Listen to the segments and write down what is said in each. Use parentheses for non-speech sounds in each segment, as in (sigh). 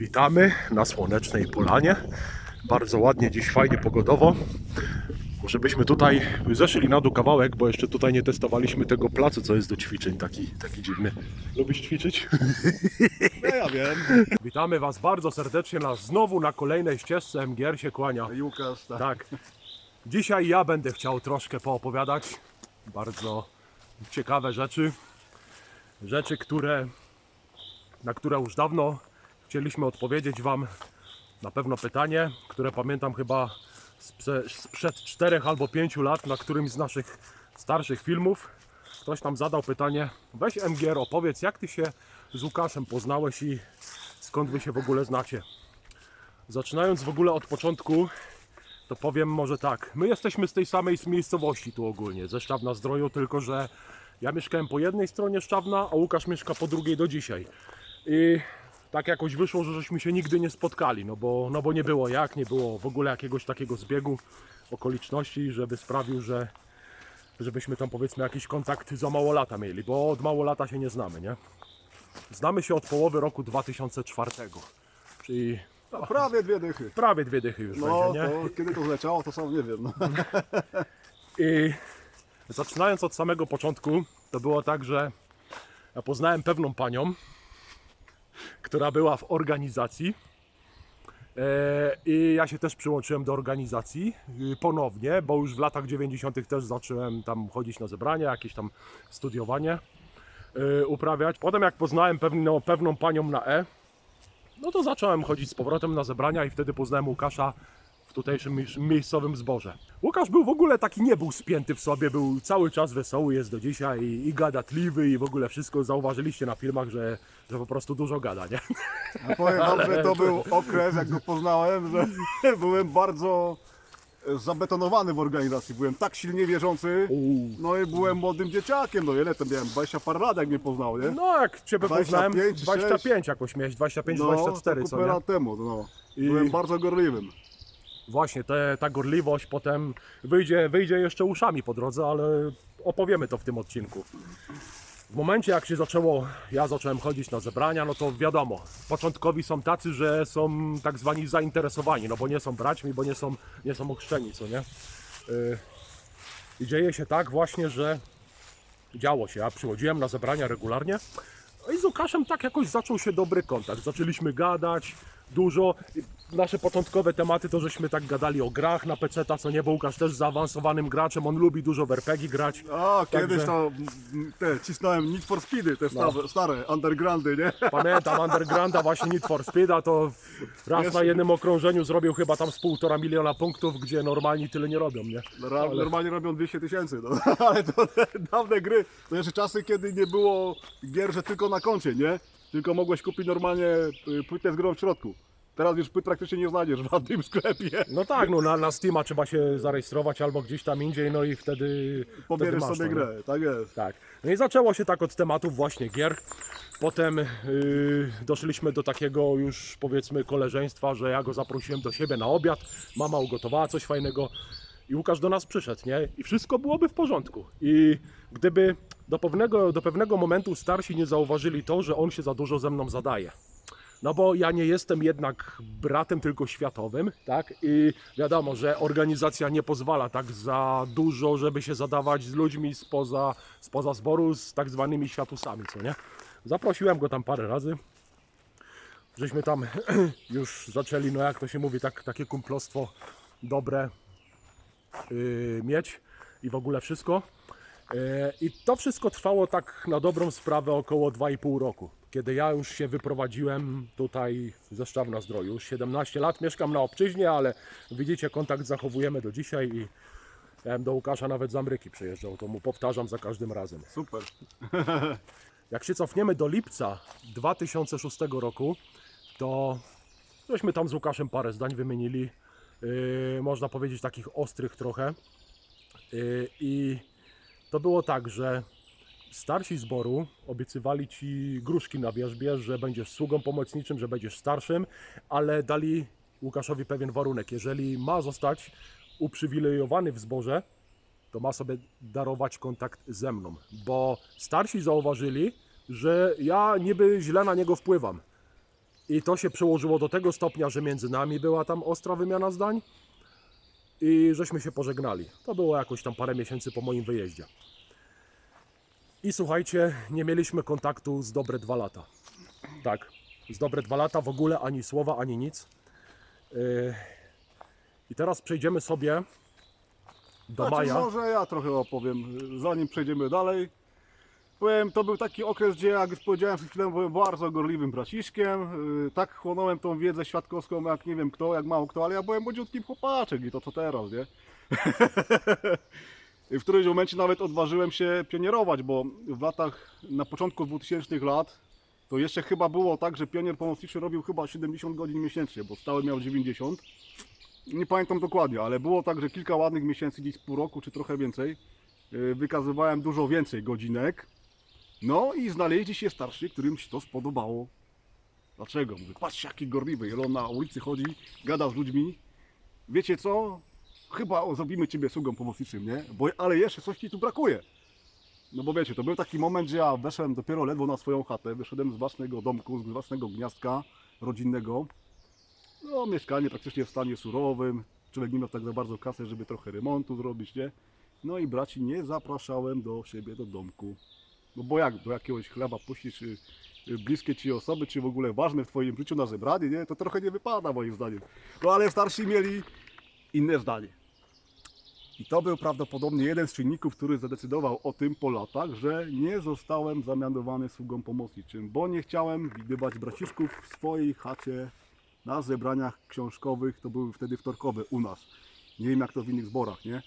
Witamy na słonecznej polanie. Bardzo ładnie, dziś fajnie pogodowo. Może byśmy tutaj zeszli na dół kawałek, bo jeszcze tutaj nie testowaliśmy tego placu, co jest do ćwiczeń, taki, taki dziwny. Lubisz ćwiczyć? No ja wiem. Witamy Was bardzo serdecznie na, znowu na kolejnej ścieżce MGR się kłania. Jukasz, tak. Tak. Dzisiaj ja będę chciał troszkę poopowiadać. Bardzo ciekawe rzeczy. Rzeczy, które, na które już dawno chcieliśmy odpowiedzieć Wam na pewno pytanie, które pamiętam chyba sprze- sprzed 4 albo 5 lat na którymś z naszych starszych filmów. Ktoś nam zadał pytanie, weź MGR opowiedz jak Ty się z Łukaszem poznałeś i skąd Wy się w ogóle znacie. Zaczynając w ogóle od początku, to powiem może tak. My jesteśmy z tej samej miejscowości tu ogólnie, ze Szczawna Zdroju, tylko że ja mieszkałem po jednej stronie Szczawna, a Łukasz mieszka po drugiej do dzisiaj. I tak jakoś wyszło, że żeśmy się nigdy nie spotkali, no bo, no bo nie było jak, nie było w ogóle jakiegoś takiego zbiegu okoliczności, żeby sprawił, że żebyśmy tam powiedzmy jakiś kontakt za mało lata mieli, bo od mało lata się nie znamy, nie? Znamy się od połowy roku 2004, czyli No, prawie dwie dychy. prawie dwie dychy już No, będzie, nie? to kiedy to zleciało, to sam nie wiem. No. I zaczynając od samego początku, to było tak, że ja poznałem pewną panią, która była w organizacji. E, I ja się też przyłączyłem do organizacji y, ponownie, bo już w latach 90. też zacząłem tam chodzić na zebrania, jakieś tam studiowanie y, uprawiać. Potem jak poznałem pewną, pewną panią na E, no to zacząłem chodzić z powrotem na zebrania i wtedy poznałem Łukasza w tutejszym miejsc- miejscowym zborze. Łukasz był w ogóle taki, nie był spięty w sobie, był cały czas wesoły, jest do dzisiaj i, i gadatliwy i w ogóle wszystko zauważyliście na filmach, że, że po prostu dużo gada, nie? Powiem wam, że to był okres, jak go poznałem, że (laughs) byłem bardzo e, zabetonowany w organizacji. Byłem tak silnie wierzący. No i byłem młodym dzieciakiem. No ile to miałem? 20 parę lat, jak mnie poznał, nie? No jak Ciebie 25, poznałem, 6. 25 jakoś miałeś, 25, 24 to co kupę nie? temu, no. I- Byłem bardzo gorliwym. Właśnie, te, ta gorliwość potem wyjdzie, wyjdzie jeszcze uszami po drodze, ale opowiemy to w tym odcinku. W momencie jak się zaczęło, ja zacząłem chodzić na zebrania, no to wiadomo, początkowi są tacy, że są tak zwani zainteresowani, no bo nie są braćmi, bo nie są, nie są ochrzczeni, co nie? Yy, I dzieje się tak właśnie, że działo się, ja przychodziłem na zebrania regularnie, i z Łukaszem tak jakoś zaczął się dobry kontakt. Zaczęliśmy gadać dużo. Nasze początkowe tematy to żeśmy tak gadali o grach na PC, co nie, bo Łukasz też zaawansowanym graczem, on lubi dużo w RPG grać. A, kiedyś Także- to mm, te, cisnąłem Need for Speedy, te stare, stare undergroundy, nie? Pamiętam Undergrounda, właśnie Need for Speeda, to raz na jednym okrążeniu zrobił chyba tam z półtora miliona punktów, gdzie normalni tyle nie robią, nie? Ra- Normalnie robią 200 tysięcy, no. (laughs) ale to dawne gry, to jeszcze czasy, kiedy nie było gier, że tylko na koncie, nie? Tylko mogłeś kupić normalnie y, płytę z grą w środku. Teraz już płyt praktycznie nie znajdziesz w żadnym (laughs) sklepie. No tak, no na, na Steama trzeba się zarejestrować albo gdzieś tam indziej, no i wtedy... wtedy Pobierzesz masz sobie nie? grę, tak jest. Tak. No i zaczęło się tak od tematów właśnie gier. Potem yy, doszliśmy do takiego już powiedzmy koleżeństwa, że ja go zaprosiłem do siebie na obiad. Mama ugotowała coś fajnego i Łukasz do nas przyszedł, nie? I wszystko byłoby w porządku. I gdyby do pewnego, do pewnego momentu starsi nie zauważyli to, że on się za dużo ze mną zadaje. No bo ja nie jestem jednak bratem tylko światowym, tak? I wiadomo, że organizacja nie pozwala tak za dużo, żeby się zadawać z ludźmi spoza, spoza zboru, z tak zwanymi światusami, co nie? Zaprosiłem go tam parę razy. Żeśmy tam (clears throat) już zaczęli, no jak to się mówi, tak, takie kumplostwo dobre yy, mieć i w ogóle wszystko. Yy, I to wszystko trwało tak na dobrą sprawę około 2,5 roku. Kiedy ja już się wyprowadziłem tutaj ze Szczawna Zdroju. Już 17 lat mieszkam na obczyźnie, ale widzicie, kontakt zachowujemy do dzisiaj i ja do Łukasza nawet z Ameryki przyjeżdżał, to mu powtarzam za każdym razem. Super. (laughs) Jak się cofniemy do lipca 2006 roku, to żeśmy tam z Łukaszem parę zdań wymienili. Yy, można powiedzieć takich ostrych trochę. Yy, I to było tak, że starsi zboru obiecywali ci gruszki na wierzbie, że będziesz sługą pomocniczym, że będziesz starszym, ale dali Łukaszowi pewien warunek. Jeżeli ma zostać uprzywilejowany w zborze, to ma sobie darować kontakt ze mną, bo starsi zauważyli, że ja niby źle na niego wpływam. I to się przełożyło do tego stopnia, że między nami była tam ostra wymiana zdań i żeśmy się pożegnali. To było jakoś tam parę miesięcy po moim wyjeździe. I słuchajcie, nie mieliśmy kontaktu z dobre dwa lata. Tak, z dobre dwa lata w ogóle ani słowa, ani nic. Yy, I teraz przejdziemy sobie do Znaczy, maja. może ja trochę opowiem, zanim przejdziemy dalej. Powiem, to był taki okres, gdzie jak już powiedziałem przed chwilą, byłem bardzo gorliwym braciszkiem. Yy, Tak chłonąłem tą wiedzę świadkowską, jak nie wiem kto, jak mało kto, ale ja byłem młodziutkim chłopaczek i to co teraz, nie? (laughs) W którymś momencie nawet odważyłem się pionierować, bo w latach, na początku 2000 lat, to jeszcze chyba było tak, że pionier pomocniczy robił chyba 70 godzin miesięcznie, bo stały miał 90. Nie pamiętam dokładnie, ale było tak, że kilka ładnych miesięcy, gdzieś pół roku czy trochę więcej, yy, wykazywałem dużo więcej godzinek. No i znaleźli się starsi, którym się to spodobało. Dlaczego? Mówię, patrz jaki gorliwy, on na ulicy chodzi, gada z ludźmi. Wiecie co? Chyba zrobimy Ciebie sługą pomocniczym, nie? Bo, ale jeszcze coś Ci tu brakuje. No bo wiecie, to był taki moment, że ja weszłem dopiero ledwo na swoją chatę, wyszedłem z własnego domku, z własnego gniazdka rodzinnego. No, mieszkanie praktycznie w stanie surowym. Człowiek nie miał tak za bardzo kasy, żeby trochę remontu zrobić, nie? No i braci nie zapraszałem do siebie do domku. No bo jak do jakiegoś chleba puścić czy y, bliskie ci osoby, czy w ogóle ważne w twoim życiu na zebranie, nie? To trochę nie wypada moim zdaniem. No ale starsi mieli inne zdanie. I to był prawdopodobnie jeden z czynników, który zadecydował o tym po latach, że nie zostałem zamianowany sługą pomocniczym, bo nie chciałem widywać braciszków w swojej chacie na zebraniach książkowych, to były wtedy wtorkowe u nas. Nie wiem jak to w innych zborach, nie?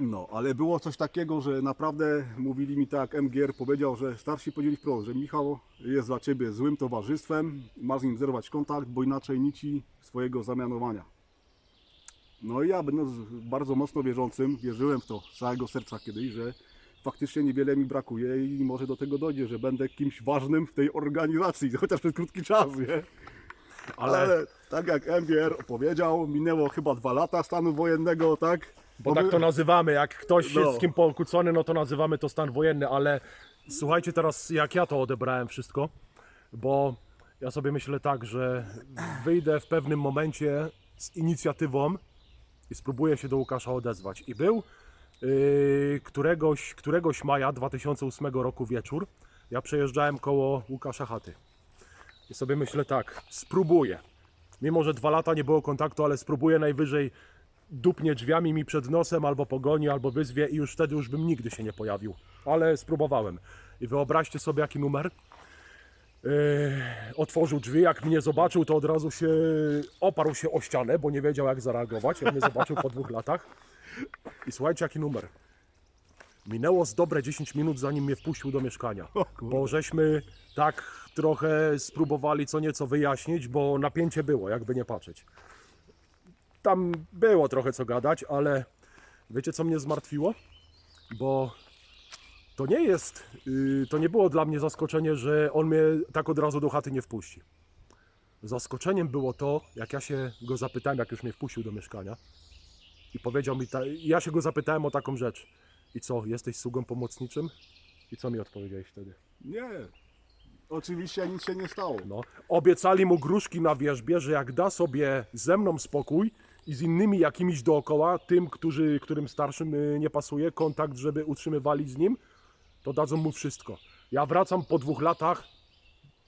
No, ale było coś takiego, że naprawdę mówili mi tak, MGR powiedział, że starsi powiedzieli wprost, że Michał jest dla Ciebie złym towarzystwem, masz z nim zerwać kontakt, bo inaczej nici swojego zamianowania. No i ja będąc bardzo mocno wierzącym, wierzyłem w to z całego serca kiedyś, że faktycznie niewiele mi brakuje i może do tego dojdzie, że będę kimś ważnym w tej organizacji, (laughs) chociaż przez krótki czas, nie? Ale, Ale, tak jak MGR opowiedział, minęło chyba dwa lata stanu wojennego, tak? Bo tak to nazywamy, jak ktoś No. jest z kim pokłócony, no to nazywamy to stan wojenny, ale słuchajcie teraz, jak ja to odebrałem wszystko, bo ja sobie myślę tak, że wyjdę w pewnym momencie z inicjatywą i spróbuję się do Łukasza odezwać. I był yy, któregoś, któregoś maja 2008 roku wieczór, ja przejeżdżałem koło Łukasza chaty. I sobie myślę tak, spróbuję. Mimo, że dwa lata nie było kontaktu, ale spróbuję najwyżej dupnie drzwiami mi przed nosem, albo pogoni, albo wyzwie i już wtedy już bym nigdy się nie pojawił. Ale spróbowałem. I wyobraźcie sobie jaki numer. Yy, otworzył drzwi, jak mnie zobaczył, to od razu się oparł się o ścianę, bo nie wiedział jak zareagować, jak mnie zobaczył po dwóch latach. I słuchajcie jaki numer. Minęło z dobre 10 minut, zanim mnie wpuścił do mieszkania. Bo żeśmy tak trochę spróbowali co nieco wyjaśnić, bo napięcie było, jakby nie patrzeć. Tam było trochę co gadać, ale wiecie co mnie zmartwiło? Bo to nie jest, yy, to nie było dla mnie zaskoczenie, że on mnie tak od razu do chaty nie wpuści. Zaskoczeniem było to, jak ja się go zapytałem, jak już mnie wpuścił do mieszkania i powiedział mi, ta, ja się go zapytałem o taką rzecz. I co, jesteś sługą pomocniczym? I co mi odpowiedziałeś wtedy? Nie. Oczywiście nic się nie stało. No, obiecali mu gruszki na wierzbie, że jak da sobie ze mną spokój i z innymi jakimiś dookoła, tym, którzy, którym starszym y, nie pasuje, kontakt, żeby utrzymywali z nim, to dadzą mu wszystko. Ja wracam po dwóch latach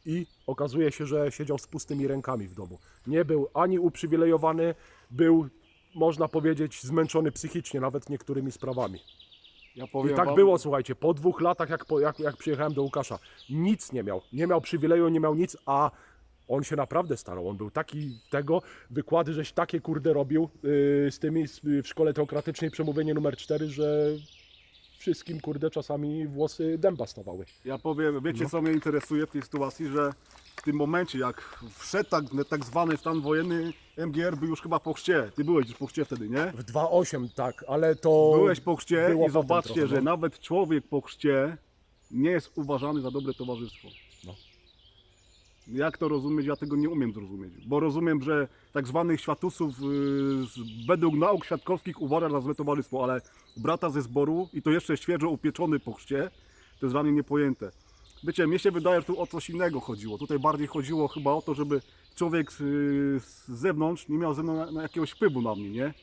i okazuje się, że siedział z pustymi rękami w domu. Nie był ani uprzywilejowany, był, można powiedzieć, zmęczony psychicznie, nawet niektórymi sprawami. Ja I tak wam, było, słuchajcie, po dwóch latach, jak, po, jak, jak przyjechałem do Łukasza, nic nie miał. Nie miał przywileju, nie miał nic, a on się naprawdę starał. On był taki tego, wykłady, żeś takie kurde robił yy, z tymi z, w szkole teokratycznej, przemówienie numer 4, że wszystkim kurde czasami włosy dęba stawały. Ja powiem, wiecie co mnie interesuje w tej sytuacji, że w tym momencie jak wszedł tak, tak zwany stan wojenny, MGR był już chyba po chrzcie. Ty byłeś już po chrzcie wtedy, nie? W 2.8 tak, ale to... Byłeś po chrzcie i zobaczcie, trochę, że no. nawet człowiek po chrzcie nie jest uważany za dobre towarzystwo. Jak to rozumieć? Ja tego nie umiem zrozumieć. Bo rozumiem, że tak zwanych światusów z- według nauk świadkowskich uważa za złe towarzystwo, ale brata ze zboru i to jeszcze świeżo upieczony po chrzcie, to jest dla mnie niepojęte. Wiecie, mnie się wydaje, że tu o coś innego chodziło. Tutaj bardziej chodziło chyba o to, żeby człowiek z, z zewnątrz nie miał ze mną na, jakiegoś wpływu na mnie, nie?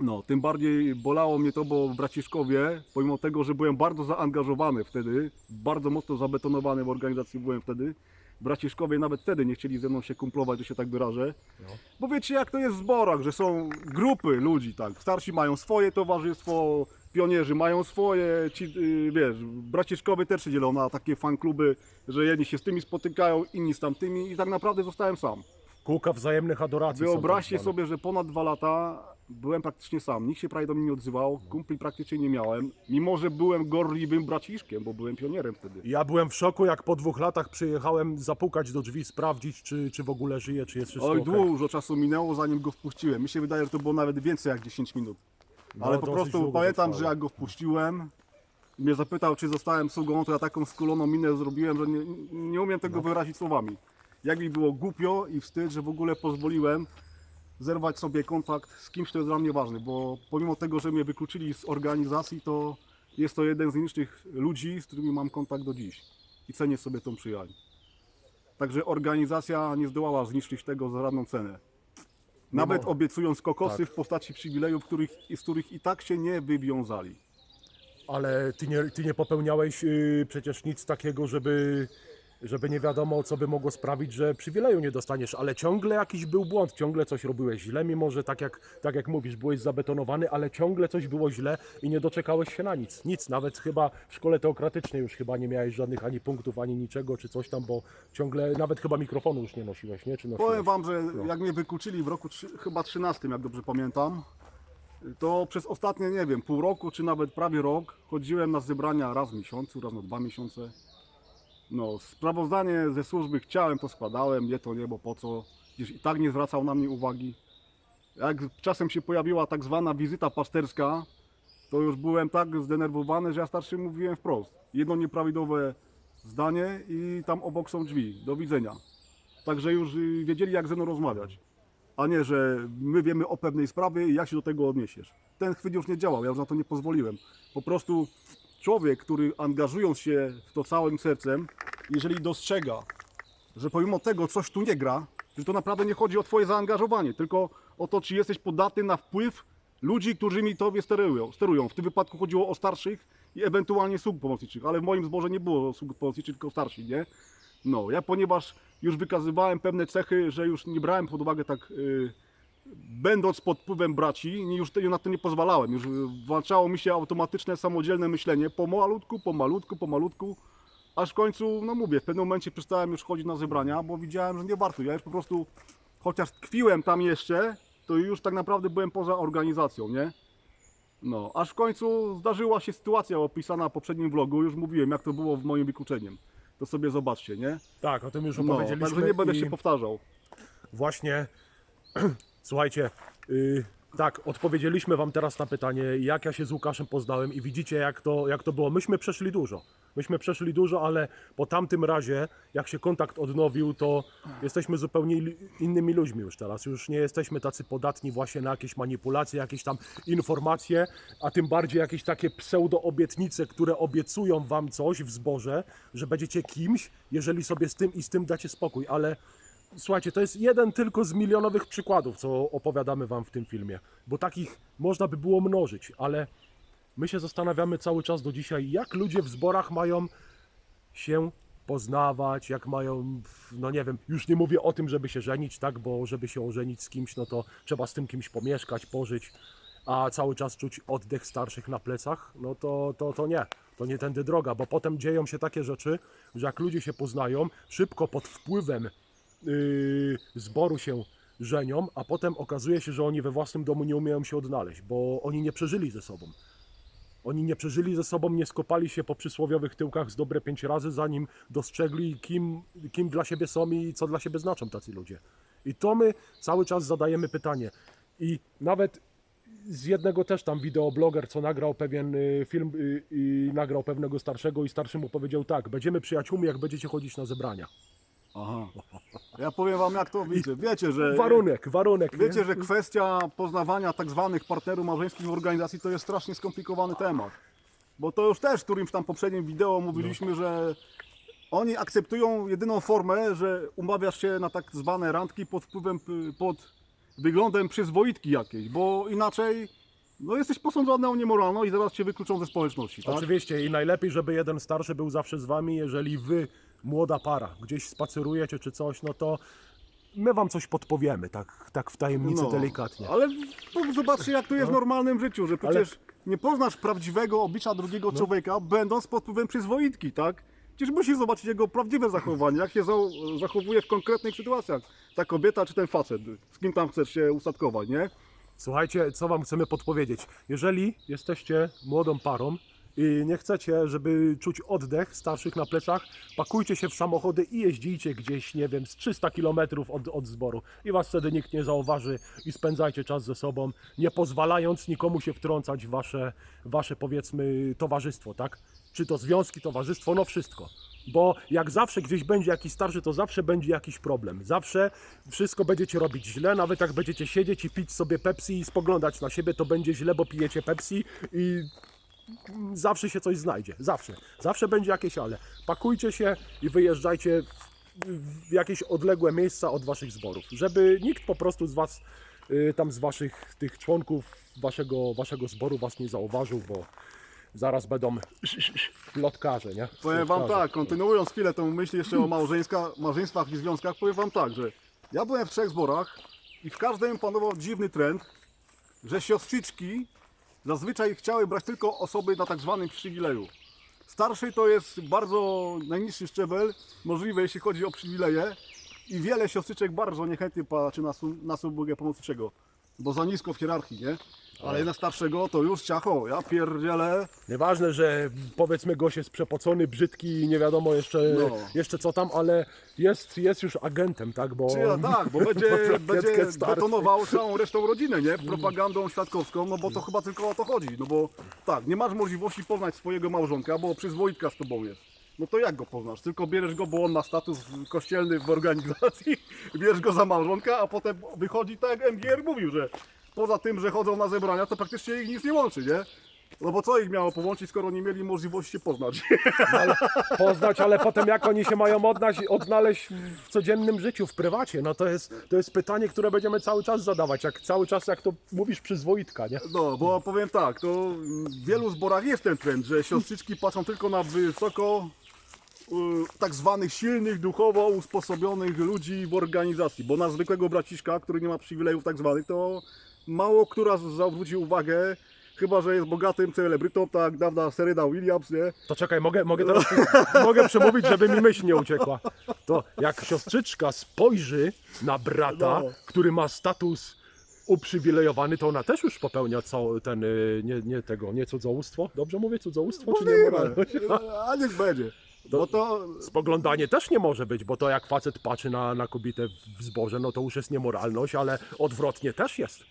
No, tym bardziej bolało mnie to, bo w Braciszkowie, pomimo tego, że byłem bardzo zaangażowany wtedy, bardzo mocno zabetonowany w organizacji byłem wtedy, Braciszkowie nawet wtedy nie chcieli ze mną się kumplować, że się tak wyrażę. No. Bo wiecie jak to jest w zborach, że są grupy ludzi, tak. Starsi mają swoje towarzystwo, pionierzy mają swoje, ci, yy, wiesz, Braciszkowie też się dzielą na takie fankluby, że jedni się z tymi spotykają, inni z tamtymi i tak naprawdę zostałem sam. Kółka wzajemnych adoracji. są Wyobraźcie tak zwane. sobie, że ponad dwa lata byłem praktycznie sam, nikt się prawie do mnie nie odzywał, kumpli praktycznie nie miałem, mimo że byłem gorliwym braciszkiem, bo byłem pionierem wtedy. Ja byłem w szoku, jak po dwóch latach przyjechałem zapukać do drzwi, sprawdzić, czy, czy w ogóle żyje, czy jest wszystko Oj, okej. dużo czasu minęło, zanim go wpuściłem. Mi się wydaje, że to było nawet więcej jak 10 minut. No, Ale po dosyć prostu długo pamiętam, że jak go wpuściłem, mnie zapytał, czy zostałem sługą, to ja taką skuloną minę zrobiłem, że nie, nie umiem tego wyrazić słowami. Jak mi było głupio i wstyd, że w ogóle pozwoliłem zerwać sobie kontakt z kimś, kto jest dla mnie ważny, bo pomimo tego, że mnie wykluczyli z organizacji, to jest to jeden z nielicznych ludzi, z którymi mam kontakt do dziś i cenię sobie tą przyjaźń. Także organizacja nie zdołała zniszczyć tego za żadną cenę. Nawet mo- obiecując kokosy tak. w postaci przywilejów, których, z których i tak się nie wywiązali. Ale ty nie, ty nie popełniałeś yy, przecież nic takiego, żeby, żeby nie wiadomo, co by mogło sprawić, że przywileju nie dostaniesz, ale ciągle jakiś był błąd, ciągle coś robiłeś źle, mimo że tak jak, tak jak mówisz, byłeś zabetonowany, ale ciągle coś było źle i nie doczekałeś się na nic. Nic, nawet chyba w szkole teokratycznej już chyba nie miałeś żadnych ani punktów, ani niczego, czy coś tam, bo ciągle, nawet chyba mikrofonu już nie nosiłeś, nie? Czy nosiłeś? Powiem wam, że jak mnie wykluczyli w roku trzy, chyba 13, jak dobrze pamiętam, to przez ostatnie, nie wiem, pół roku, czy nawet prawie rok chodziłem na zebrania raz w miesiącu, raz na dwa miesiące. No, sprawozdanie ze służby chciałem, to składałem, nie to nie, bo po co, gdzieś i tak nie zwracał na mnie uwagi. Jak czasem się pojawiła tak zwana wizyta pasterska, to już byłem tak zdenerwowany, że ja starszym mówiłem wprost. Jedno nieprawidłowe zdanie i tam obok są drzwi. Do widzenia. Także już wiedzieli, jak ze mną rozmawiać. A nie, że my wiemy o pewnej sprawie i jak się do tego odniesiesz. Ten chwyt już nie działał, ja już na to nie pozwoliłem. Po prostu człowiek, który angażując się w to całym sercem, jeżeli dostrzega, że pomimo tego coś tu nie gra, że to naprawdę nie chodzi o Twoje zaangażowanie, tylko o to, czy jesteś podatny na wpływ ludzi, którymi Tobie sterują. sterują. W tym wypadku chodziło o starszych i ewentualnie sług pomocniczych, ale w moim zborze nie było sług pomocniczych, tylko starsi, nie? No, ja ponieważ już wykazywałem pewne cechy, że już nie brałem pod uwagę tak, y, będąc pod wpływem braci, już na to nie pozwalałem. Już y, włączało mi się automatyczne, samodzielne myślenie po malutku, po malutku, po malutku, aż w końcu, no mówię, w pewnym momencie przestałem już chodzić na zebrania, bo widziałem, że nie warto. Ja już po prostu, chociaż tkwiłem tam jeszcze, to już tak naprawdę byłem poza organizacją, nie? No, aż w końcu zdarzyła się sytuacja opisana w poprzednim vlogu, już mówiłem, jak to było w moim wykluczeniem. To sobie zobaczcie, nie? Tak, o tym już No, opowiedzieliśmy. także nie będę i... się powtarzał. właśnie, (clears throat) słuchajcie, y, tak, odpowiedzieliśmy Wam teraz na pytanie, jak ja się z Łukaszem poznałem i widzicie, jak to, jak to było. Myśmy przeszli dużo. Myśmy przeszli dużo, ale po tamtym razie, jak się kontakt odnowił, to jesteśmy zupełnie innymi ludźmi już teraz. Już nie jesteśmy tacy podatni właśnie na jakieś manipulacje, jakieś tam informacje, a tym bardziej jakieś takie pseudo-obietnice, które obiecują Wam coś w zborze, że będziecie kimś, jeżeli sobie z tym i z tym dacie spokój, ale Słuchajcie, to jest jeden tylko z milionowych przykładów, co opowiadamy Wam w tym filmie, bo takich można by było mnożyć, ale my się zastanawiamy cały czas do dzisiaj, jak ludzie w zborach mają się poznawać, jak mają, no nie wiem, już nie mówię o tym, żeby się żenić, tak, bo żeby się ożenić z kimś, no to trzeba z tym kimś pomieszkać, pożyć, a cały czas czuć oddech starszych na plecach, no to, to, to nie, to nie tędy droga, bo potem dzieją się takie rzeczy, że jak ludzie się poznają, szybko pod wpływem yy, zboru się żenią, a potem okazuje się, że oni we własnym domu nie umieją się odnaleźć, bo oni nie przeżyli ze sobą. Oni nie przeżyli ze sobą, nie skopali się po przysłowiowych tyłkach z dobre pięć razy, zanim dostrzegli, kim, kim dla siebie są i co dla siebie znaczą tacy ludzie. I to my cały czas zadajemy pytanie. I nawet z jednego też tam wideobloger, co nagrał pewien y, film y, i nagrał pewnego starszego i starszy mu powiedział tak, będziemy przyjaciółmi, jak będziecie chodzić na zebrania. Aha. Ja powiem wam jak to widzę. Wiecie, że... Warunek, warunek. nie? Wiecie, że kwestia poznawania tak zwanych partnerów małżeńskich w organizacji to jest strasznie skomplikowany temat. Bo to już też w którymś tam poprzednim wideo mówiliśmy, że Oni akceptują jedyną formę, że umawiasz się na tak zwane randki pod wpływem, pod wyglądem przyzwoitki jakiejś, bo inaczej no jesteś posądzony o niemoralność i zaraz cię wykluczą ze społeczności, tak? Oczywiście i najlepiej, żeby jeden starszy był zawsze z wami, jeżeli wy, młoda para, gdzieś spacerujecie czy coś, no to my wam coś podpowiemy, tak, tak w tajemnicy delikatnie. No, Ale to zobaczcie jak to jest w normalnym życiu, że przecież nie poznasz prawdziwego oblicza drugiego No. człowieka, będąc pod wpływem przyzwoitki, tak? Przecież musisz zobaczyć jego prawdziwe zachowanie, jak się za- zachowuje w konkretnych sytuacjach. Ta kobieta czy ten facet, z kim tam chcesz się ustatkować, nie? Słuchajcie, co wam chcemy podpowiedzieć. Jeżeli jesteście młodą parą nie chcecie, żeby czuć oddech starszych na plecach, pakujcie się w samochody i jeździcie gdzieś, nie wiem, z 300 km od, od zboru. I was wtedy nikt nie zauważy i spędzajcie czas ze sobą, nie pozwalając nikomu się wtrącać w wasze, wasze powiedzmy, towarzystwo, tak? Czy to związki, towarzystwo, no wszystko. Bo jak zawsze gdzieś będzie jakiś starszy, to zawsze będzie jakiś problem. Zawsze wszystko będziecie robić źle, nawet jak będziecie siedzieć i pić sobie Pepsi i spoglądać na siebie, to będzie źle, bo pijecie Pepsi i zawsze się coś znajdzie. Zawsze. Zawsze będzie jakieś ale. Pakujcie się i wyjeżdżajcie w, jakieś odległe miejsca od waszych zborów, żeby nikt po prostu z was, y, tam z waszych tych członków waszego, waszego zboru was nie zauważył, bo zaraz będą plotkarze, nie? Powiem wam tak, kontynuując chwilę tą myśl jeszcze o małżeńska, małżeństwach i związkach, powiem wam tak, że ja byłem w trzech zborach i w każdym panował dziwny trend, że siostrzyczki zazwyczaj chciały brać tylko osoby na tak zwanym przywileju. Starszy to jest bardzo najniższy szczebel, możliwe jeśli chodzi o przywileje i wiele siostrzyczek bardzo niechętnie patrzy na, na subłogę pomocniczego, bo za nisko w hierarchii, nie? Ale na starszego to już ciacho, ja pierdzielę, Nieważne, że powiedzmy gość jest przepocony, brzydki i nie wiadomo jeszcze, No. jeszcze co tam, ale jest, jest już agentem, tak? Bo Czy ja, tak, bo (laughs) będzie, plakietkę będzie betonował całą resztą rodziny, nie? Propagandą świadkowską, no bo to chyba tylko o to chodzi. No bo tak, nie masz możliwości poznać swojego małżonka, bo przyzwoitka z tobą jest. No to jak go poznasz? Tylko bierzesz go, bo on ma status kościelny w organizacji, (laughs) bierzesz go za małżonka, a potem wychodzi tak jak MGR mówił, że poza tym, że chodzą na zebrania, to praktycznie ich nic nie łączy, nie? No bo co ich miało połączyć, skoro nie mieli możliwości się poznać? (laughs) poznać, ale potem jak oni się mają odnaleźć, odnaleźć w codziennym życiu, w prywacie? No to jest, to jest pytanie, które będziemy cały czas zadawać, jak cały czas, jak to mówisz, przyzwoitka, nie? No, bo powiem tak, to w wielu zborach jest ten trend, że siostrzyczki patrzą tylko na wysoko tak zwanych silnych, duchowo usposobionych ludzi w organizacji, bo na zwykłego braciszka, który nie ma przywilejów tak zwanych, to mało która zwróci uwagę, chyba, że jest bogatym celebrytą, tak dawna Serena Williams, nie? To czekaj, mogę, mogę teraz (laughs) mogę przemówić, żeby mi myśl nie uciekła. To jak siostrzyczka spojrzy na brata, No. który ma status uprzywilejowany, to ona też już popełnia cały ten, y, nie, nie tego, nie cudzołóstwo? Dobrze mówię, cudzołóstwo czy Możliwe, niemoralność? a niech będzie. Bo to, Spoglądanie też nie może być, bo to jak facet patrzy na, na kobietę w zborze, no to już jest niemoralność, ale odwrotnie też jest.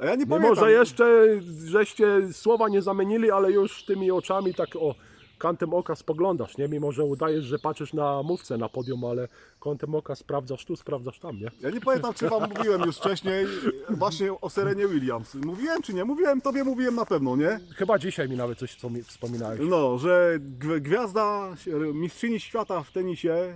a ja nie Mimo, pamiętam. że jeszcze żeście słowa nie zamienili, ale już tymi oczami tak o kątem oka spoglądasz, nie? Mimo, że udajesz, że patrzysz na mówcę na podium, ale kątem oka sprawdzasz tu, sprawdzasz tam, nie? Ja nie pamiętam, czy wam mówiłem już wcześniej właśnie o Serenie Williams. Mówiłem, czy nie? Mówiłem, tobie mówiłem na pewno, nie? Chyba dzisiaj mi nawet coś wspomi- wspominałeś. No, że gw- gwiazda, mistrzyni świata w tenisie,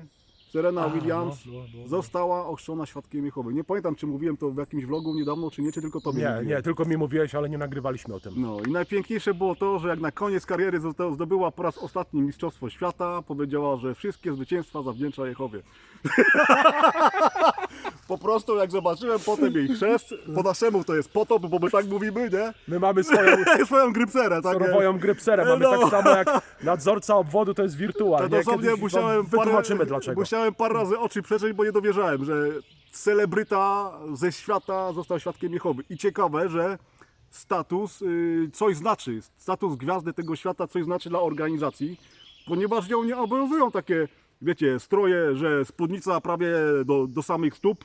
Serena A, Williams, no, no, no, no. została ochrzczona świadkiem Jehowy. Nie pamiętam, czy mówiłem to w jakimś vlogu niedawno, czy nie, czy tylko tobie Nie, mówiłem. nie, tylko mi mówiłeś, ale nie nagrywaliśmy o tym. No i najpiękniejsze było to, że jak na koniec kariery zosta- zdobyła po raz ostatni Mistrzostwo Świata, powiedziała, że wszystkie zwycięstwa zawdzięcza Jehowie. (laughs) po prostu jak zobaczyłem potem jej chrzest, po naszemu to jest potop, bo my tak mówimy, nie? My mamy swoją (laughs) Swoją grypserę, tak? surową grypserę, mamy No. tak samo jak nadzorca obwodu to jest wirtual, To nie? dosłownie musiałem wam wytłumaczymy parę, dlaczego. Musiałem parę razy oczy przeczeć, bo nie dowierzałem, że celebryta ze świata został świadkiem Jehowy. I ciekawe, że status y, coś znaczy. Status gwiazdy tego świata coś znaczy dla organizacji, ponieważ ją nie obowiązują takie, wiecie, stroje, że spódnica prawie do, do samych stóp.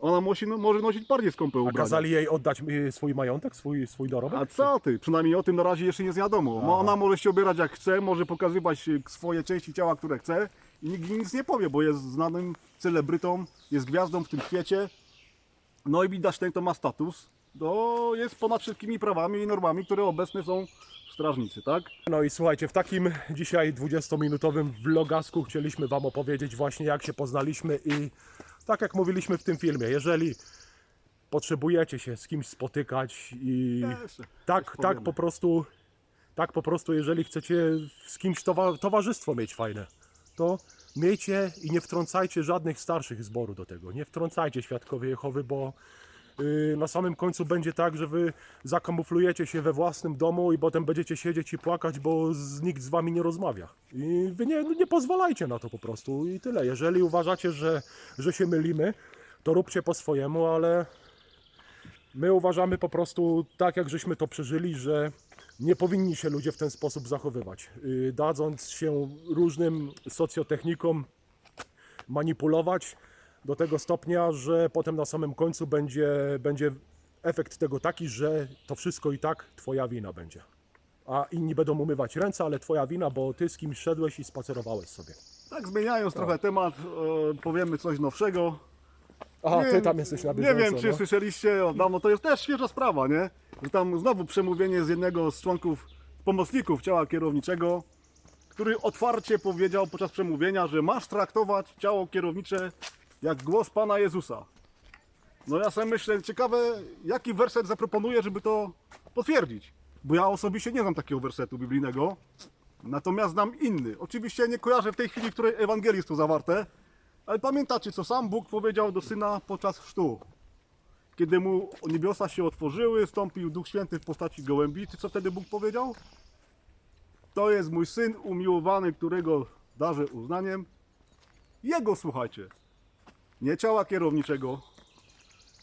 Ona musi, no, może nosić bardziej skąpe A ubrania. kazali jej oddać y, swój majątek, swój, swój dorobek? A co ty? Przynajmniej o tym na razie jeszcze nie wiadomo. No, ona może się ubierać jak chce, może pokazywać y, swoje części ciała, które chce i nikt jej nic nie powie, bo jest znanym celebrytą, jest gwiazdą w tym świecie. No i widać ten, kto ma status, to jest ponad wszystkimi prawami i normami, które obecne są w strażnicy, tak? No i słuchajcie, w takim dzisiaj 20-minutowym vlogasku chcieliśmy Wam opowiedzieć właśnie jak się poznaliśmy i tak jak mówiliśmy w tym filmie, jeżeli potrzebujecie się z kimś spotykać i tak, tak po prostu, tak po prostu, jeżeli chcecie z kimś towa towarzystwo mieć fajne, to miejcie i nie wtrącajcie żadnych starszych zboru do tego. Nie wtrącajcie świadkowie Jehowy, bo na samym końcu będzie tak, że wy zakamuflujecie się we własnym domu i potem będziecie siedzieć i płakać, bo z, nikt z wami nie rozmawia. I wy nie, nie pozwalajcie na to po prostu i tyle. Jeżeli uważacie, że, że się mylimy, to róbcie po swojemu, ale My uważamy po prostu tak, jak żeśmy to przeżyli, że nie powinni się ludzie w ten sposób zachowywać. Yy, Dadząc się różnym socjotechnikom manipulować do tego stopnia, że potem na samym końcu będzie, będzie efekt tego taki, że to wszystko i tak twoja wina będzie. A inni będą umywać ręce, ale twoja wina, bo ty z kimś szedłeś i spacerowałeś sobie. Tak zmieniając trochę temat, e, powiemy coś nowszego. Aha, Nie ty tam jesteś na Nie bieżąco. wiem, czy no. słyszeliście od dawno, to jest też świeża sprawa, nie? Że tam znowu przemówienie z jednego z członków, pomocników ciała kierowniczego, który otwarcie powiedział podczas przemówienia, że masz traktować ciało kierownicze jak głos Pana Jezusa. No ja sobie myślę, ciekawe, jaki werset zaproponuję, żeby to potwierdzić. Bo ja osobiście nie znam takiego wersetu biblijnego, natomiast znam inny. Oczywiście nie kojarzę w tej chwili, w której Ewangelii jest to zawarte, ale pamiętacie, co sam Bóg powiedział do Syna podczas chrztu? Kiedy mu niebiosa się otworzyły, stąpił Duch Święty w postaci gołębi, to co wtedy Bóg powiedział? To jest mój Syn umiłowany, którego darzę uznaniem. Jego słuchajcie, nie ciała kierowniczego.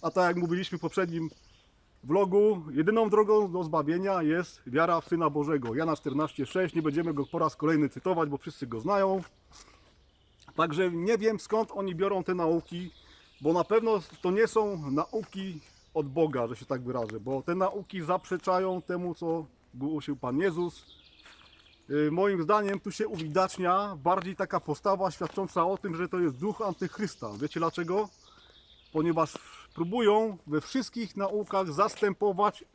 A tak jak mówiliśmy w poprzednim vlogu, jedyną drogą do zbawienia jest wiara w Syna Bożego. Jana 14,6, nie będziemy go po raz kolejny cytować, bo wszyscy go znają. Także nie wiem skąd oni biorą te nauki, bo na pewno to nie są nauki od Boga, że się tak wyrażę, bo te nauki zaprzeczają temu, co głosił Pan Jezus. Yy, Moim zdaniem tu się uwidacznia bardziej taka postawa świadcząca o tym, że to jest duch antychrysta. Wiecie dlaczego? Ponieważ próbują we wszystkich naukach zastępować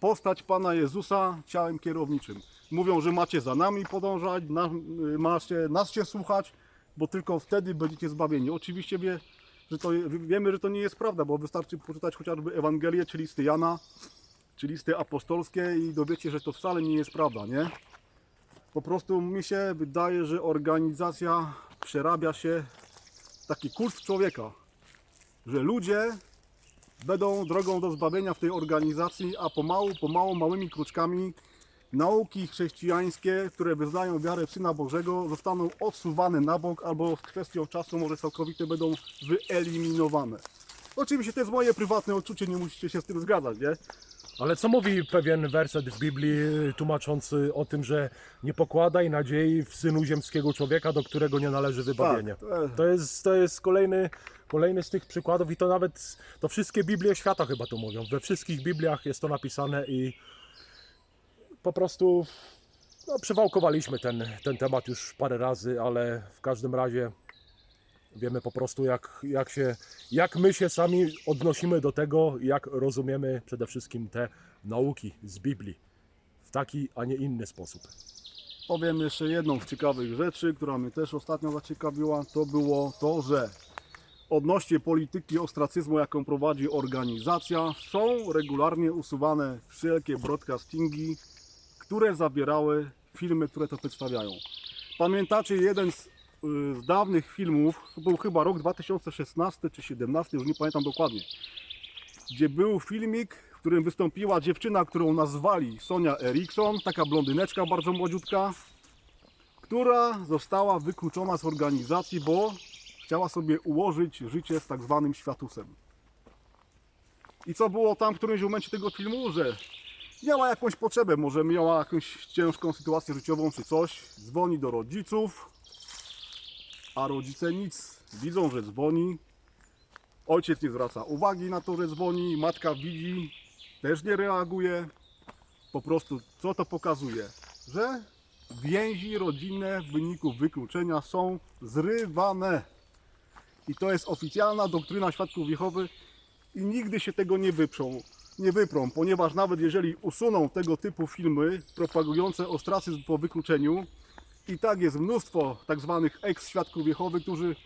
postać Pana Jezusa ciałem kierowniczym. Mówią, że macie za nami podążać, na, y, macie nas się słuchać, bo tylko wtedy będziecie zbawieni. Oczywiście wie, że to, wiemy, że to nie jest prawda, bo wystarczy poczytać chociażby Ewangelię, czy listy Jana, czy listy apostolskie i dowiecie, że to wcale nie jest prawda, nie? Po prostu mi się wydaje, że organizacja przerabia się w taki kult człowieka, że ludzie będą drogą do zbawienia w tej organizacji, a pomału, pomału, małymi kruczkami nauki chrześcijańskie, które wyznają wiarę Syna Bożego, zostaną odsuwane na bok albo z kwestią czasu może całkowicie będą wyeliminowane. Oczywiście to jest moje prywatne odczucie, nie musicie się z tym zgadzać, nie? Ale co mówi pewien werset w Biblii y, tłumaczący o tym, że nie pokładaj nadziei w synu ziemskiego człowieka, do którego nie należy wybawienie. Tak, to- to jest, to jest kolejny, kolejny z tych przykładów i to nawet to wszystkie Biblie świata chyba to mówią. We wszystkich Bibliach jest to napisane i po prostu no, przywałkowaliśmy ten, ten temat już parę razy, ale w każdym razie wiemy po prostu jak, jak, się, jak my się sami odnosimy do tego, jak rozumiemy przede wszystkim te nauki z Biblii w taki, a nie inny sposób. Powiem jeszcze jedną z ciekawych rzeczy, która mnie też ostatnio zaciekawiła, to było to, że odnośnie polityki ostracyzmu, jaką prowadzi organizacja, są regularnie usuwane wszelkie broadcastingi, które zawierały filmy, które to przedstawiają. Pamiętacie jeden z, z dawnych filmów, to był chyba rok 2016 czy 2017, już nie pamiętam dokładnie, gdzie był filmik, w którym wystąpiła dziewczyna, którą nazwali Sonia Erikson, taka blondyneczka bardzo młodziutka, która została wykluczona z organizacji, bo chciała sobie ułożyć życie z tak zwanym światusem. I co było tam w którymś momencie tego filmu, że miała jakąś potrzebę, może miała jakąś ciężką sytuację życiową czy coś, dzwoni do rodziców, a rodzice nic, widzą, że dzwoni, Ojciec nie zwraca uwagi na to, że dzwoni, matka widzi, też nie reaguje. Po prostu co to pokazuje? Że więzi rodzinne w wyniku wykluczenia są zrywane. I to jest oficjalna doktryna świadków Jehowy i nigdy się tego nie wyprzą. nie wyprą, ponieważ nawet jeżeli usuną tego typu filmy propagujące ostracyzm po wykluczeniu, i tak jest mnóstwo tak zwanych ex-świadków Jehowy, którzy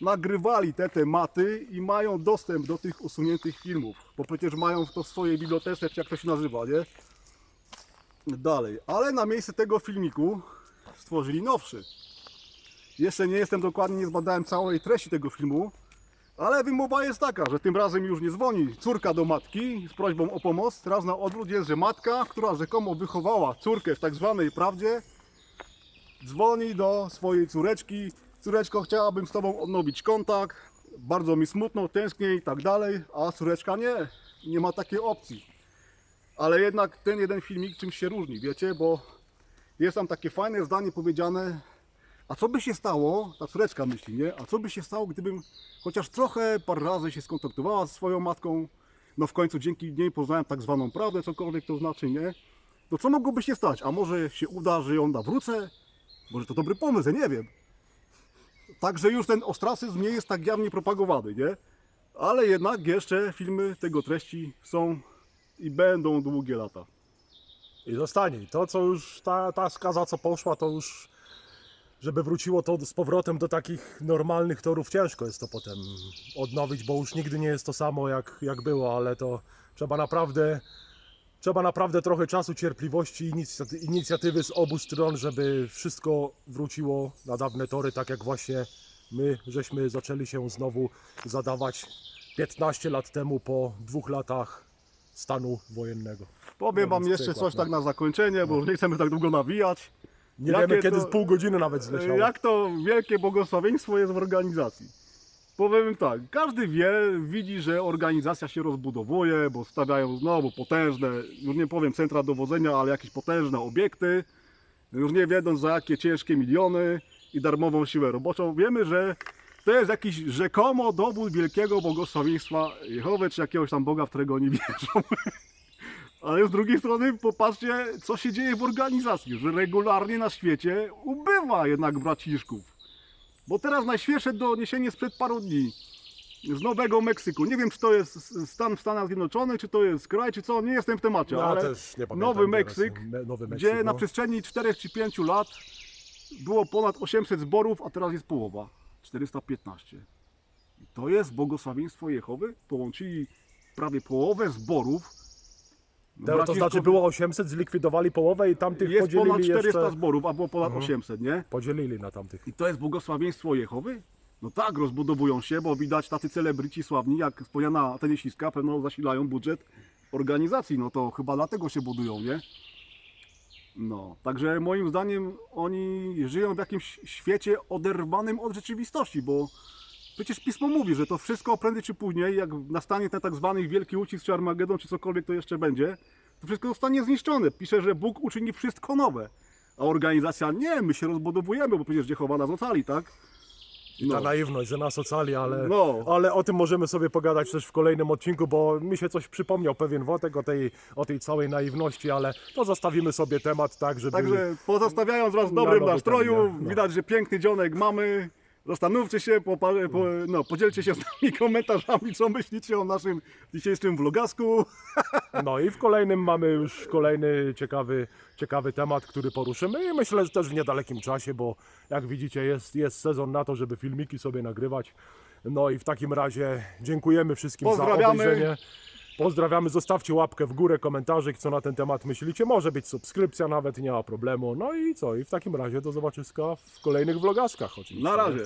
nagrywali te tematy i mają dostęp do tych usuniętych filmów, bo przecież mają to w swojej bibliotece, czy jak to się nazywa, nie? Dalej, ale na miejsce tego filmiku stworzyli nowszy. Jeszcze nie jestem dokładnie, nie zbadałem całej treści tego filmu, ale wymowa jest taka, że tym razem już nie dzwoni córka do matki z prośbą o pomoc. Teraz na odwrót jest, że matka, która rzekomo wychowała córkę w tak zwanej prawdzie, dzwoni do swojej córeczki. Córeczko, chciałabym z tobą odnowić kontakt. Bardzo mi smutno, tęsknię i tak dalej. A córeczka nie, nie ma takiej opcji. Ale jednak ten jeden filmik czymś się różni, wiecie, bo jest tam takie fajne zdanie powiedziane, a co by się stało, ta córeczka myśli, nie? A co by się stało, gdybym chociaż trochę parę razy się skontaktowała z swoją matką, no w końcu dzięki niej poznałem tak zwaną prawdę, cokolwiek to znaczy, nie? To co mogłoby się stać? A może się uda, że ją nawrócę? Może to dobry pomysł, ja nie wiem. Także już ten ostracyzm nie jest tak jawnie propagowany, nie? Ale jednak jeszcze filmy tego treści są i będą długie lata. I zostanie. To, co już ta, ta skaza, co poszła, to już, żeby wróciło to z powrotem do takich normalnych torów, ciężko jest to potem odnowić, bo już nigdy nie jest to samo, jak, jak było, ale to trzeba naprawdę, trzeba naprawdę trochę czasu, cierpliwości, i inicjaty- inicjatywy z obu stron, żeby wszystko wróciło na dawne tory, tak jak właśnie my, żeśmy zaczęli się znowu zadawać 15 lat temu, po dwóch latach stanu wojennego. Powiem No Wam jeszcze przykład, coś no. tak na zakończenie, bo już nie chcemy tak długo nawijać. Nie Jakie wiemy, kiedy to- z pół godziny nawet zleciało. Jak to wielkie błogosławieństwo jest w organizacji? Powiem tak, każdy wie, widzi, że organizacja się rozbudowuje, bo stawiają znowu potężne, już nie powiem centra dowodzenia, ale jakieś potężne obiekty, już nie wiedząc za jakie ciężkie miliony i darmową siłę roboczą. Wiemy, że to jest jakiś rzekomo dowód wielkiego błogosławieństwa Jehowy, czy jakiegoś tam Boga, w którego oni wierzą. (laughs) Ale z drugiej strony popatrzcie, co się dzieje w organizacji, że regularnie na świecie ubywa jednak braciszków. Bo teraz najświeższe doniesienie sprzed paru dni z Nowego Meksyku. Nie wiem, czy to jest stan w Stanach Zjednoczonych, czy to jest kraj, czy co, nie jestem w temacie, Ja ale też nie pamiętam, Nowy gdzie Meksyk, Nowy gdzie Meksyk, na no. przestrzeni 4 czy 5 lat było ponad 800 zborów, a teraz jest połowa, 415. I to jest błogosławieństwo Jehowy? Połączyli prawie połowę zborów. To, to znaczy było 800, zlikwidowali połowę i tamtych jest podzielili ponad 400 jeszcze... zborów, a było ponad Mhm. 800, nie? Podzielili na tamtych. I to jest błogosławieństwo Jehowy? No tak, rozbudowują się, bo widać tacy celebryci sławni jak wspomniana tenisiska pewno zasilają budżet organizacji, no to chyba dlatego się budują, nie? No, także moim zdaniem oni żyją w jakimś świecie oderwanym od rzeczywistości, bo przecież Pismo mówi, że to wszystko prędzej czy później, jak nastanie ten tak zwany wielki ucisk czy Armagedon, czy cokolwiek to jeszcze będzie, to wszystko zostanie zniszczone. Pisze, że Bóg uczyni wszystko nowe. A organizacja, nie, my się rozbudowujemy, bo przecież Jehowa nas ocali, tak? I ta naiwność, że nas ocali, ale, No. ale o tym możemy sobie pogadać też w kolejnym odcinku, bo mi się coś przypomniał, pewien wątek o tej, o tej całej naiwności, ale to zostawimy sobie temat tak, żeby... Także pozostawiając Was w Na dobrym nowy nastroju? No. widać, że piękny dzionek mamy. Zastanówcie się, popa- po, no, podzielcie się z nami (laughs) komentarzami, co myślicie o naszym dzisiejszym vlogasku. (laughs) No i w kolejnym mamy już kolejny ciekawy, ciekawy temat, który poruszymy i myślę, że też w niedalekim czasie, bo jak widzicie jest, jest sezon na to, żeby filmiki sobie nagrywać. No i w takim razie dziękujemy wszystkim Pozdrawiamy. za obejrzenie. Pozdrawiamy, zostawcie łapkę w górę, komentarzyk, co na ten temat myślicie. Może być subskrypcja nawet, nie ma problemu. No i co? I w takim razie do zobaczyska w kolejnych vlogaskach oczywiście. Na razie.